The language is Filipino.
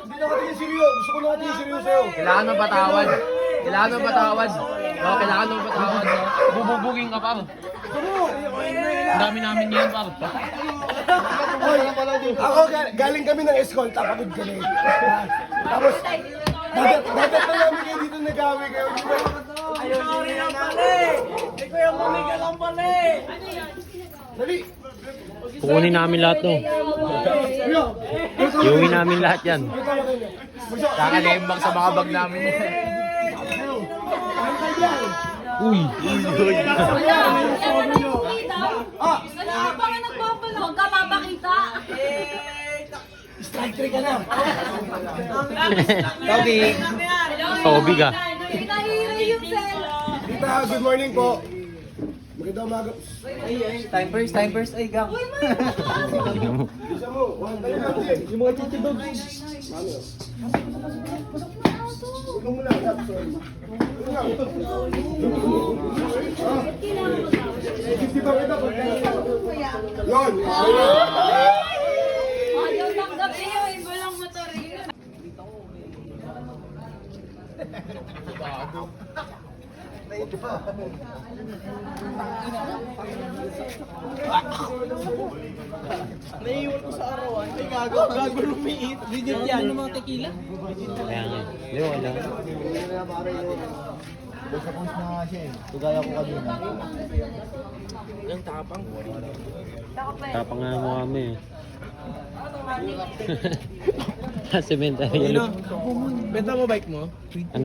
Hindi na katingin seryo. Gusto ko na katingin seryo sa'yo. Kailangan ng patawad. Kailangan ng patawad. Oh, kailangan ng patawad. Bububugin ka, par. Ang dami namin yan, par. Ako galing kami ng escort, tapagod kami. Tapos, dapat na namin kayo dito nagawi kayo. Ayun, sorry na pala eh. Kukunin namin lahat to. Iuwi namin lahat yan. Kakalimbang sa mga bag namin. Uy! Ah! Wala pa nga nagpapala. Huwag ka. Strike three ka na! Toby. Toby ka. Nahihira yung cell. Tita, good morning po. Magandang umaga. Time first, time first. Ay, gang. Tingnan mo. Isa mo, one time natin. Yung mga chichi dogs. Mami, oh. Tulong mo lang, sorry. Tulong lang. Ah. 50 ba kita? Yun! Ayaw tanggapin yung iba lang motor yun. Kaya nga. Hindi, wala. Tapang nga mo kami eh. Cemetery. Benta mo bike mo?